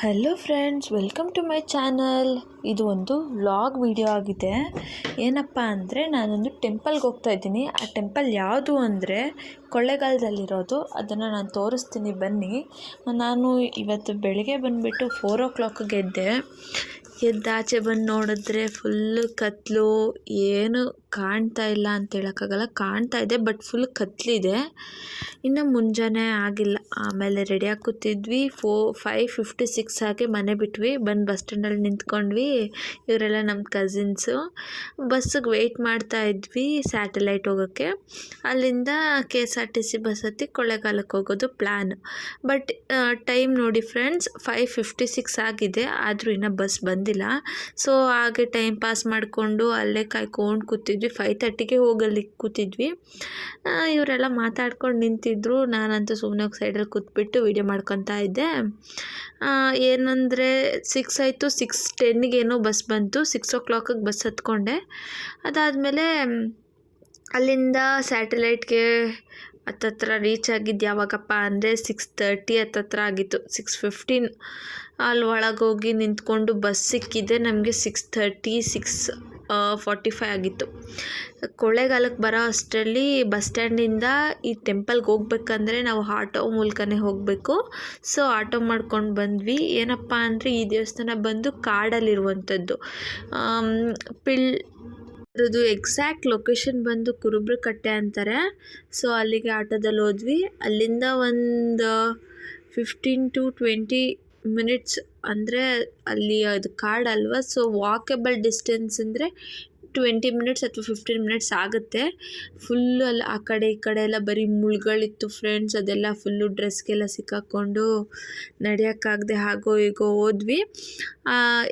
Hello friends welcome to my channel ಇದು ಒಂದು vlog video ಆಗಿದೆ. ಏನಪ್ಪ ಅಂದರೆ ನಾನೊಂದು ಟೆಂಪಲ್ಗೆ ಹೋಗ್ತಾ ಇದ್ದೀನಿ. ಆ ಟೆಂಪಲ್ ಯಾವುದು ಅಂದರೆ ಕೊಳ್ಳೆಗಾಲದಲ್ಲಿರೋದು. ಅದನ್ನು ನಾನು ತೋರಿಸ್ತೀನಿ ಬನ್ನಿ. ನಾನು ಇವತ್ತು ಬೆಳಗ್ಗೆ ಬಂದುಬಿಟ್ಟು ಫೋರ್ ಓ ಕ್ಲಾಕ್ಗೆ ಎದ್ದು ಆಚೆ ಬಂದು ನೋಡಿದ್ರೆ ಫುಲ್ಲು ಕತ್ತಲು ಏನು ಕಾಣ್ತಾ ಇಲ್ಲ ಅಂತ ಹೇಳೋಕ್ಕಾಗಲ್ಲ. ಕಾಣ್ತಾ ಇದೆ ಬಟ್ ಫುಲ್ ಕತ್ತಲಿದೆ ಇನ್ನು ಮುಂಜಾನೆ ಆಗಿಲ್ಲ. ಆಮೇಲೆ ರೆಡಿಯಾಗಿ ಕೂತಿದ್ವಿ ಫೋ ಫೈವ್ ಫಿಫ್ಟಿ ಸಿಕ್ಸ್ ಹಾಗೆ ಮನೆ ಬಿಟ್ವಿ. ಬಂದು ಬಸ್ ಸ್ಟ್ಯಾಂಡಲ್ಲಿ ನಿಂತ್ಕೊಂಡ್ವಿ. ಇವರೆಲ್ಲ ನಮ್ಮ ಕಸಿನ್ಸು ಬಸ್ಸಿಗೆ ವೆಯ್ಟ್ ಮಾಡ್ತಾ ಇದ್ವಿ ಸ್ಯಾಟಲೈಟ್ ಹೋಗೋಕ್ಕೆ. ಅಲ್ಲಿಂದ K S R T C bus ಹತ್ತಿ ಕೊಳ್ಳೆಗಾಲಕ್ಕೆ ಹೋಗೋದು ಪ್ಲ್ಯಾನ್ ಬಟ್ ಟೈಮ್ ನೋಡಿ ಫ್ರೆಂಡ್ಸ್ ಫೈವ್ ಫಿಫ್ಟಿ ಸಿಕ್ಸ್ ಆಗಿದೆ. ಆದರೂ ಇನ್ನೂ ಬಸ್ ಬಂದಿಲ್ಲ. ಸೊ ಹಾಗೆ ಟೈಮ್ ಪಾಸ್ ಮಾಡಿಕೊಂಡು ಅಲ್ಲೇ ಕಾಯ್ಕೊಂಡು ಕೂತಿದ್ವಿ. ಫೈವ್ ತರ್ಟಿಗೆ ಹೋಗಲ್ಲಿ ಕೂತಿದ್ವಿ. ಇವರೆಲ್ಲ ಮಾತಾಡ್ಕೊಂಡು ನಿಂತಿದ್ರು. ನಾನಂತೂ ಸುಮ್ಮನೆ ಸೈಡಲ್ಲಿ ಕೂತ್ಬಿಟ್ಟು ವೀಡಿಯೋ ಮಾಡ್ಕೊತಾ ಇದ್ದೆ. ಏನಂದರೆ ಸಿಕ್ಸ್ ಆಯಿತು ಸಿಕ್ಸ್ ಟೆನ್ನಿಗೇನೋ ಬಸ್ ಬಂತು. ಸಿಕ್ಸ್ ಓ ಕ್ಲಾಕಿಗೆ ಬಸ್ ಹತ್ಕೊಂಡೆ. ಅದಾದಮೇಲೆ, ಅಲ್ಲಿಂದ ಸ್ಯಾಟಲೈಟ್ಗೆ ಹತ್ತತ್ರ ರೀಚ್ ಆಗಿದ್ದು ಯಾವಾಗಪ್ಪ ಅಂದರೆ ಸಿಕ್ಸ್ ತರ್ಟಿ ಹತ್ತತ್ರ ಆಗಿತ್ತು. ಸಿಕ್ಸ್ ಫಿಫ್ಟೀನ್ ಅಲ್ಲಿ ಹೋಗಿ ನಿಂತ್ಕೊಂಡು ಬಸ್ ಸಿಕ್ಕಿದೆ. ನಮಗೆ six thirty six forty five ಆಗಿತ್ತು. ಕೊಳ್ಳೇಗಾಲಕ್ಕೆ ಬರೋ ಅಷ್ಟರಲ್ಲಿ ಬಸ್ ಸ್ಟ್ಯಾಂಡಿಂದ ಈ ಟೆಂಪಲ್ಗೆ ಹೋಗ್ಬೇಕಂದ್ರೆ ನಾವು ಆಟೋ ಮೂಲಕನೇ ಹೋಗಬೇಕು. ಸೊ ಆಟೋ ಮಾಡ್ಕೊಂಡು ಬಂದ್ವಿ. ಏನಪ್ಪ ಅಂದರೆ ಈ ದೇವಸ್ಥಾನ ಬಂದು ಕಾಡಲ್ಲಿರುವಂಥದ್ದು. ಪಿಳ್ ಅದ್ರದ್ದು ಎಕ್ಸಾಕ್ಟ್ ಲೊಕೇಶನ್ ಬಂದು ಕುರುಬ್ರಕಟ್ಟೆ ಅಂತಾರೆ. ಸೊ ಅಲ್ಲಿಗೆ ಆಟೋದಲ್ಲಿ ಹೋದ್ವಿ. ಅಲ್ಲಿಂದ ಒಂದು ಫಿಫ್ಟೀನ್ ಟು ಟ್ವೆಂಟಿ ಮಿನಿಟ್ಸ್ ಅಂದರೆ ಅಲ್ಲಿ ಅದು ಕಾಡಲ್ವ? ಸೊ ವಾಕೆಬಲ್ ಡಿಸ್ಟೆನ್ಸ್ ಅಂದರೆ ಟ್ವೆಂಟಿ ಮಿನಿಟ್ಸ್ ಅಥವಾ ಫಿಫ್ಟೀನ್ ಮಿನಿಟ್ಸ್ ಆಗುತ್ತೆ. ಫುಲ್ಲು ಅಲ್ಲಿ ಆ ಕಡೆ ಈ ಕಡೆ ಎಲ್ಲ ಬರೀ ಮುಳ್ಗಳಿತ್ತು ಫ್ರೆಂಡ್ಸ್ ಅದೆಲ್ಲ ಫುಲ್ಲು ಡ್ರೆಸ್ಗೆಲ್ಲ ಸಿಕ್ಕಾಕ್ಕೊಂಡು ನಡೆಯೋಕ್ಕಾಗದೆ ಹಾಗೋ ಹೀಗೋ ಹೋದ್ವಿ.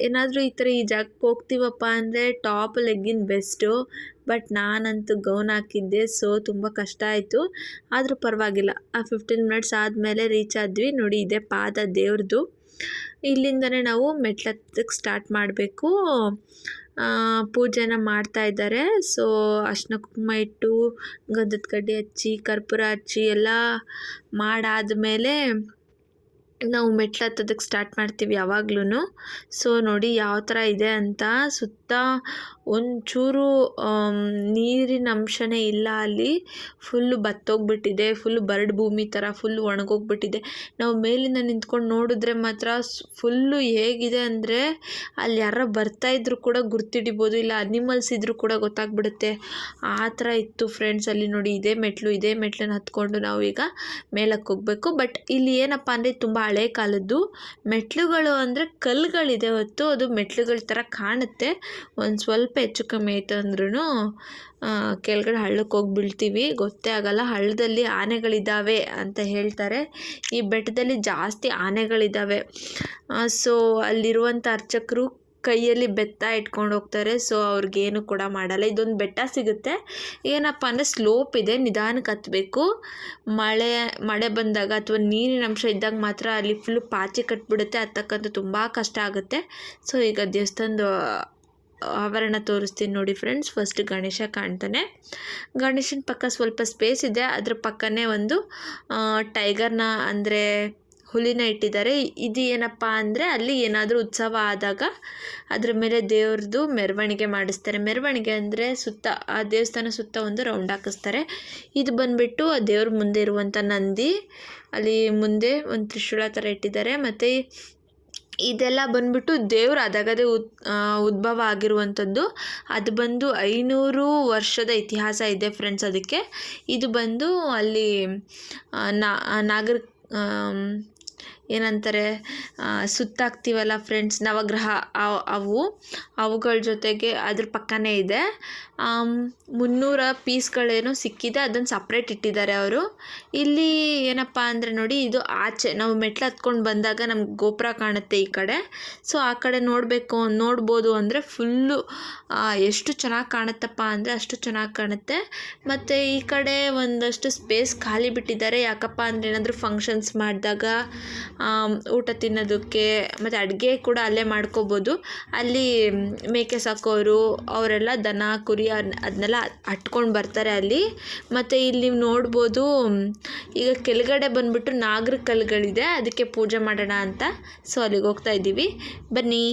ಏನಾದರೂ ಈ ಥರ ಈ ಜಾಗಕ್ಕೆ ಹೋಗ್ತೀವಪ್ಪ ಅಂದರೆ ಟಾಪ್ ಲೆಗ್ಗಿನ್ ಬೆಸ್ಟು ಬಟ್ ನಾನಂತೂ ಗೌನ್ ಹಾಕಿದ್ದೆ ಸೊ ತುಂಬ ಕಷ್ಟ ಆಯಿತು. ಆದರೂ ಪರವಾಗಿಲ್ಲ. ಆ ಫಿಫ್ಟೀನ್ ಮಿನಿಟ್ಸ್ ಆದಮೇಲೆ ರೀಚ್ ಆದ್ವಿ. ನೋಡಿ, ಇದೆ ಪಾದ ದೇವ್ರದ್ದು ಇಲ್ಲಿಂದನೇ ನಾವು ಮೆಟ್ಲತ್ತಕ್ಕೆ ಸ್ಟಾರ್ಟ್ ಮಾಡಬೇಕು. ಪೂಜೆನ ಮಾಡ್ತಾ ಇದ್ದಾರೆ. ಸೊ ಅರ್ಶಿನ ಕುಂಕುಮ ಇಟ್ಟು, ಗಂಧದ ಕಡ್ಡಿ ಹಚ್ಚಿ, ಕರ್ಪೂರ ಹಚ್ಚಿ, ಎಲ್ಲ ಮಾಡಾದಮೇಲೆ ನಾವು ಮೆಟ್ಲು ಹತ್ತೋದಕ್ಕೆ ಸ್ಟಾರ್ಟ್ ಮಾಡ್ತೀವಿ ಯಾವಾಗ್ಲೂ ಸೊ ನೋಡಿ ಯಾವ ಥರ ಇದೆ ಅಂತ ಸುತ್ತ ಒಂಚೂರು ನೀರಿನ ಅಂಶನೇ ಇಲ್ಲ ಅಲ್ಲಿ. ಫುಲ್ಲು ಬತ್ತೋಗ್ಬಿಟ್ಟಿದೆ ಫುಲ್ ಬರಡ್ ಭೂಮಿ ಥರ ಫುಲ್ ಒಣಗೋಗ್ಬಿಟ್ಟಿದೆ. ನಾವು ಮೇಲಿಂದ ನಿಂತ್ಕೊಂಡು ನೋಡಿದ್ರೆ ಮಾತ್ರ ಫುಲ್ಲು ಹೇಗಿದೆ ಅಂದರೆ ಅಲ್ಲಿ ಯಾರೋ ಬರ್ತಾ ಇದ್ರು ಕೂಡ ಗುರ್ತಿಡಿಬೋದು. ಇಲ್ಲ ಅನಿಮಲ್ಸ್ ಇದ್ರೂ ಕೂಡ ಗೊತ್ತಾಗ್ಬಿಡುತ್ತೆ. ಆ ಥರ ಇತ್ತು ಫ್ರೆಂಡ್ಸ್ ಅಲ್ಲಿ ನೋಡಿ. ಇದೇ ಮೆಟ್ಲು, ಇದೇ ಮೆಟ್ಲನ್ನ ಹತ್ಕೊಂಡು ನಾವು ಈಗ ಮೇಲಕ್ಕೆ ಹೋಗಬೇಕು. ಬಟ್ ಇಲ್ಲಿ ಏನಪ್ಪ ಅಂದರೆ ತುಂಬ ಹಳೆ ಕಾಲದ್ದು ಮೆಟ್ಲುಗಳು ಅಂದರೆ ಕಲ್ಲುಗಳಿದೆ ಹೊತ್ತು. ಅದು ಮೆಟ್ಲುಗಳ ಥರ ಕಾಣುತ್ತೆ. ಒಂದು ಸ್ವಲ್ಪ ಹೆಚ್ಚು ಕಮ್ಮಿ ಆಯಿತು ಅಂದ್ರೂ ಕೆಳಗಡೆ ಹಳ್ಳಕ್ಕೆ ಹೋಗಿ ಬೀಳ್ತೀವಿ ಗೊತ್ತೇ ಆಗಲ್ಲ, ಹಳ್ಳದಲ್ಲಿ ಆನೆಗಳಿದ್ದಾವೆ ಅಂತ ಹೇಳ್ತಾರೆ. ಈ ಬೆಟ್ಟದಲ್ಲಿ ಜಾಸ್ತಿ ಆನೆಗಳಿದ್ದಾವೆ ಸೊ, ಅಲ್ಲಿರುವಂಥ ಅರ್ಚಕರು ಕೈಯಲ್ಲಿ ಬೆತ್ತ ಇಟ್ಕೊಂಡು ಹೋಗ್ತಾರೆ. ಸೊ, ಅವ್ರಿಗೇನು ಕೂಡ ಮಾಡಲ್ಲ. ಇದೊಂದು ಬೆಟ್ಟ ಸಿಗುತ್ತೆ. ಏನಪ್ಪ ಅಂದರೆ ಸ್ಲೋಪ್ ಇದೆ, ನಿಧಾನಕ್ಕೆ ಹತ್ತಬೇಕು ಮಳೆ ಮಳೆ ಬಂದಾಗ ಅಥವಾ ನೀರಿನ ಅಂಶ ಇದ್ದಾಗ ಮಾತ್ರ ಅಲ್ಲಿ ಫುಲ್ ಪಾಚಿ ಕಟ್ಬಿಡುತ್ತೆ. ಹತ್ತಕ್ಕಂತೂ ತುಂಬ ಕಷ್ಟ ಆಗುತ್ತೆ. ಸೊ, ಈಗ ದೇವಸ್ಥಾನದ ಆವರಣ ತೋರಿಸ್ತೀನಿ ನೋಡಿ ಫ್ರೆಂಡ್ಸ್ ಫಸ್ಟ್ ಗಣೇಶ ಕಾಣ್ತಾನೆ. ಗಣೇಶನ ಪಕ್ಕ ಸ್ವಲ್ಪ ಸ್ಪೇಸ್ ಇದೆ. ಅದ್ರ ಪಕ್ಕನೇ ಒಂದು ಟೈಗರ್ನ ಅಂದರೆ ಹುಲಿನ ಇಟ್ಟಿದ್ದಾರೆ. ಇದು ಏನಪ್ಪ ಅಂದರೆ ಅಲ್ಲಿ ಏನಾದರೂ ಉತ್ಸವ ಆದಾಗ ಅದ್ರ ಮೇಲೆ ದೇವ್ರದ್ದು ಮೆರವಣಿಗೆ ಮಾಡಿಸ್ತಾರೆ. ಮೆರವಣಿಗೆ ಅಂದರೆ ಸುತ್ತ, ಆ ದೇವಸ್ಥಾನ ಸುತ್ತ ಒಂದು ರೌಂಡ್ ಹಾಕಿಸ್ತಾರೆ. ಇದು ಬಂದುಬಿಟ್ಟು ಆ ದೇವ್ರ ಮುಂದೆ ಇರುವಂಥ ನಂದಿ, ಅಲ್ಲಿ ಮುಂದೆ ಒಂದು ತ್ರಿಶೂಲ ಥರ ಇಟ್ಟಿದ್ದಾರೆ. ಮತ್ತು ಇದೆಲ್ಲ ಬಂದ್ಬಿಟ್ಟು ದೇವ್ರ ಅದಗದೇ ಉದ್ ಉದ್ಭವ ಆಗಿರುವಂಥದ್ದು. ಅದು ಬಂದು ಐನೂರು ವರ್ಷದ ಇತಿಹಾಸ ಇದೆ ಫ್ರೆಂಡ್ಸ್ ಅದಕ್ಕೆ. ಇದು ಬಂದು ಅಲ್ಲಿ ನಾಗರ ಏನಂತಾರೆ ಸುತ್ತಾಕ್ತೀವಲ್ಲ ಫ್ರೆಂಡ್ಸ್ ನವಗ್ರಹ ಅವ್- ಅವು, ಅವುಗಳ ಜೊತೆಗೆ ಅದ್ರ ಪಕ್ಕನೇ ಇದೆ. ಮುನ್ನೂರ ಪೀಸ್ಗಳೇನೋ ಸಿಕ್ಕಿದೆ ಅದನ್ನು ಸಪ್ರೇಟ್ ಇಟ್ಟಿದ್ದಾರೆ ಅವರು. ಇಲ್ಲಿ ಏನಪ್ಪ ಅಂದರೆ ನೋಡಿ, ಇದು ಆಚೆ, ನಾವು ಮೆಟ್ಲು ಹತ್ಕೊಂಡು ಬಂದಾಗ ನಮ್ಗೆ ಗೋಪುರ ಕಾಣುತ್ತೆ ಈ ಕಡೆ. ಸೊ, ಆ ಕಡೆ ನೋಡಬೇಕು, ನೋಡ್ಬೋದು ಅಂದರೆ ಫುಲ್ಲು ಎಷ್ಟು ಚೆನ್ನಾಗಿ ಕಾಣುತ್ತಪ್ಪ ಅಂದರೆ ಅಷ್ಟು ಚೆನ್ನಾಗಿ ಕಾಣುತ್ತೆ. ಮತ್ತು ಈ ಕಡೆ ಒಂದಷ್ಟು ಸ್ಪೇಸ್ ಖಾಲಿ ಬಿಟ್ಟಿದ್ದಾರೆ. ಯಾಕಪ್ಪ ಅಂದರೆ ಏನಾದರೂ ಫಂಕ್ಷನ್ಸ್ ಮಾಡಿದಾಗ ಊಟ ತಿನ್ನೋದಕ್ಕೆ ಮತ್ತು ಅಡುಗೆ ಕೂಡ ಅಲ್ಲೇ ಮಾಡ್ಕೋಬೋದು. ಅಲ್ಲಿ ಮೇಕೆ ಸಾಕೋರು, ಅವರೆಲ್ಲ ದನ, ಕುರಿ ಅದನ್ನೆಲ್ಲ ಅಟ್ಕೊಂಡು ಬರ್ತಾರೆ ಅಲ್ಲಿ. ಮತ್ತು ಇಲ್ಲಿ ನೀವು ನೋಡ್ಬೋದು, ಈಗ ಕೆಳಗಡೆ ಬಂದುಬಿಟ್ಟು ನಾಗರ ಕಲ್ಲುಗಳಿದೆ. ಅದಕ್ಕೆ ಪೂಜೆ ಮಾಡೋಣ ಅಂತ ಸೊ ಅಲ್ಲಿಗೆ ಹೋಗ್ತಾ ಇದ್ದೀವಿ. ಬನ್ನಿ.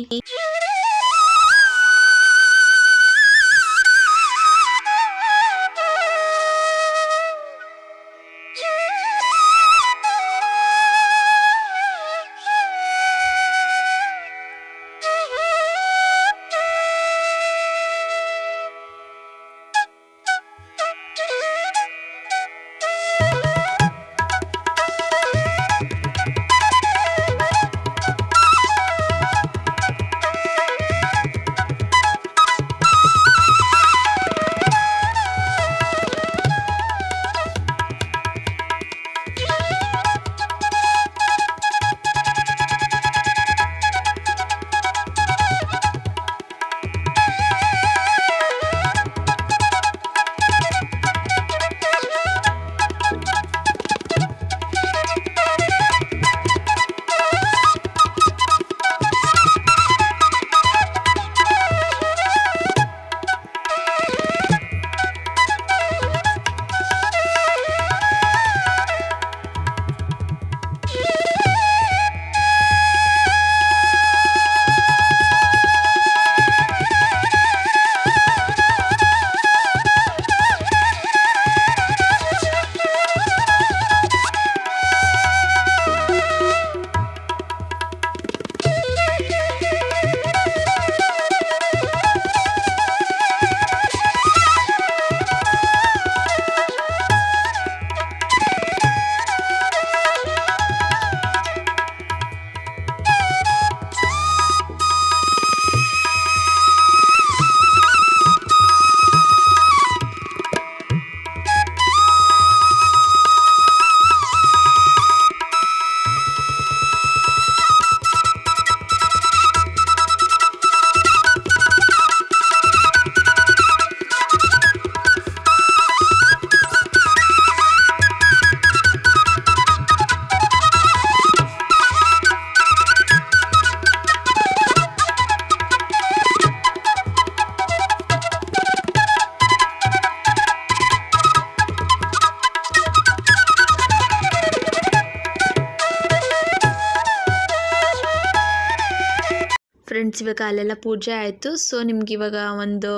ಇವಾಗ ಅಲ್ಲೆಲ್ಲ ಪೂಜೆ ಆಯಿತು. ಸೊ ನಿಮ್ಗೆ ಇವಾಗ ಒಂದು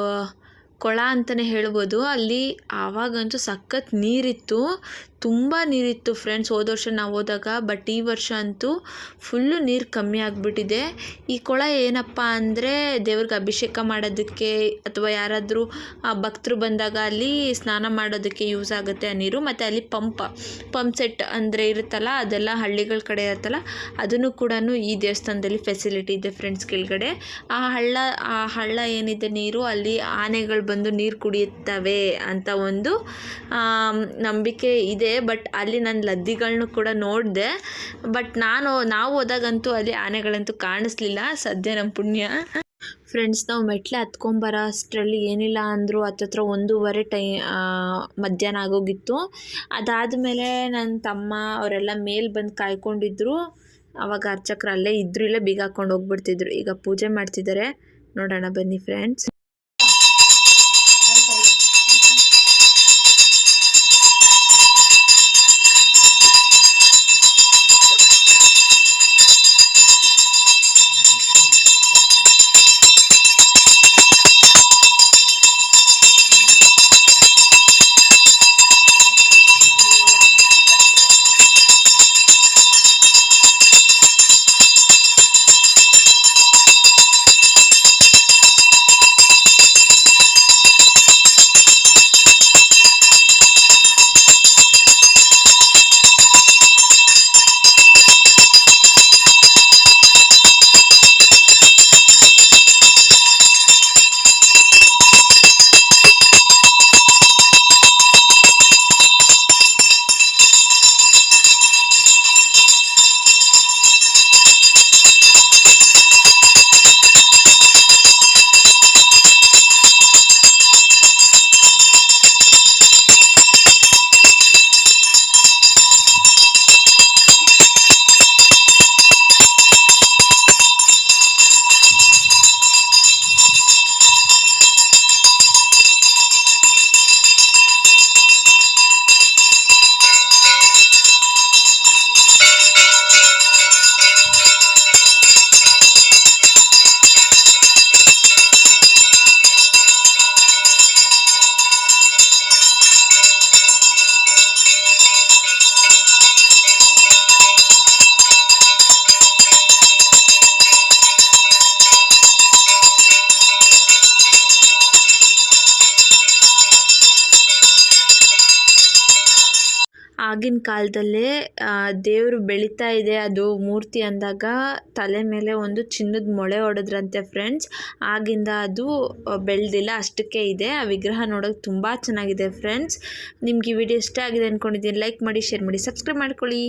ಕೊಳ ಅಂತಲೇ ಹೇಳ್ಬೋದು. ಅಲ್ಲಿ ಆವಾಗಂತೂ ಸಖತ್ ನೀರಿತ್ತು. ತುಂಬ ನೀರಿತ್ತು ಫ್ರೆಂಡ್ಸ್ ಹೋದ ವರ್ಷ ನಾವು ಹೋದಾಗ ಬಟ್ ಈ ವರ್ಷ ಅಂತೂ ಫುಲ್ಲು ನೀರು ಕಮ್ಮಿ ಆಗಿಬಿಟ್ಟಿದೆ. ಈ ಕೊಳ ಏನಪ್ಪ ಅಂದರೆ ದೇವ್ರಿಗೆ ಅಭಿಷೇಕ ಮಾಡೋದಕ್ಕೆ ಅಥವಾ ಯಾರಾದರೂ ಭಕ್ತರು ಬಂದಾಗ ಅಲ್ಲಿ ಸ್ನಾನ ಮಾಡೋದಕ್ಕೆ ಯೂಸ್ ಆಗುತ್ತೆ ಆ ನೀರು. ಮತ್ತು ಅಲ್ಲಿ ಪಂಪ್ ಪಂಪ್ ಸೆಟ್ ಅಂದರೆ ಇರುತ್ತಲ್ಲ, ಅದೆಲ್ಲ ಹಳ್ಳಿಗಳ ಕಡೆ ಇರುತ್ತಲ್ಲ, ಅದನ್ನು ಕೂಡ ಈ ದೇವಸ್ಥಾನದಲ್ಲಿ ಫೆಸಿಲಿಟಿ ಇದೆ ಫ್ರೆಂಡ್ಸ್ ಕೆಳಗಡೆ. ಆ ಹಳ್ಳ ಆ ಹಳ್ಳ ಏನಿದೆ ನೀರು, ಅಲ್ಲಿ ಆನೆಗಳು ಬಂದು ನೀರು ಕುಡಿಯುತ್ತವೆ ಅಂತ ಒಂದು ನಂಬಿಕೆ ಇದೆ. ಬಟ್ ಅಲ್ಲಿ ನಾನು ಲದ್ದಿಗಳನ್ನೂ ಕೂಡ ನೋಡಿದೆ. ಬಟ್ ನಾನು, ನಾವು ಹೋದಾಗಂತೂ ಅಲ್ಲಿ ಆನೆಗಳಂತೂ ಕಾಣಿಸ್ಲಿಲ್ಲ. ಸದ್ಯ ನಮ್ಮ ಪುಣ್ಯ. ಫ್ರೆಂಡ್ಸ್ ನಾವು ಮೆಟ್ಲೆ ಹತ್ಕೊಂಬರೋ ಅಷ್ಟರಲ್ಲಿ ಏನಿಲ್ಲ ಅಂದರೂ ಹತ್ತತ್ರ ಒಂದೂವರೆ ಟೈ ಮಧ್ಯಾಹ್ನ ಆಗೋಗಿತ್ತು. ಅದಾದಮೇಲೆ ನನ್ನ ತಮ್ಮ ಅವರೆಲ್ಲ ಮೇಲೆ ಬಂದು ಕಾಯ್ಕೊಂಡಿದ್ರು. ಅವಾಗ ಅರ್ಚಕರು ಅಲ್ಲೇ ಇದ್ರು, ಇಲ್ಲೇ ಬೀಗ ಹಾಕೊಂಡು ಹೋಗ್ಬಿಡ್ತಿದ್ರು. ಈಗ ಪೂಜೆ ಮಾಡ್ತಿದ್ದಾರೆ ನೋಡೋಣ ಬನ್ನಿ ಫ್ರೆಂಡ್ಸ್ ಆಗಿನ ಕಾಲದಲ್ಲೇ ದೇವರು ಬೆಳೀತಾ ಇದೆ ಅದು ಮೂರ್ತಿ ಅಂದಾಗ ತಲೆ ಮೇಲೆ ಒಂದು ಚಿನ್ನದ ಮೊಳೆ ಹೊಡೆದ್ರಂತೆ ಫ್ರೆಂಡ್ಸ್. ಆಗಿಂದ ಅದು ಬೆಳೆದಿಲ್ಲ, ಅಷ್ಟಕ್ಕೆ ಇದೆ. ಆ ವಿಗ್ರಹ ನೋಡೋಕೆ ತುಂಬ ಚೆನ್ನಾಗಿದೆ ಫ್ರೆಂಡ್ಸ್. ನಿಮ್ಗೆ ಈ ವಿಡಿಯೋ ಇಷ್ಟ ಆಗಿದೆ ಅಂದ್ಕೊಂಡಿದ್ದೀನಿ ಲೈಕ್ ಮಾಡಿ, ಶೇರ್ ಮಾಡಿ, ಸಬ್ಸ್ಕ್ರೈಬ್ ಮಾಡ್ಕೊಳ್ಳಿ.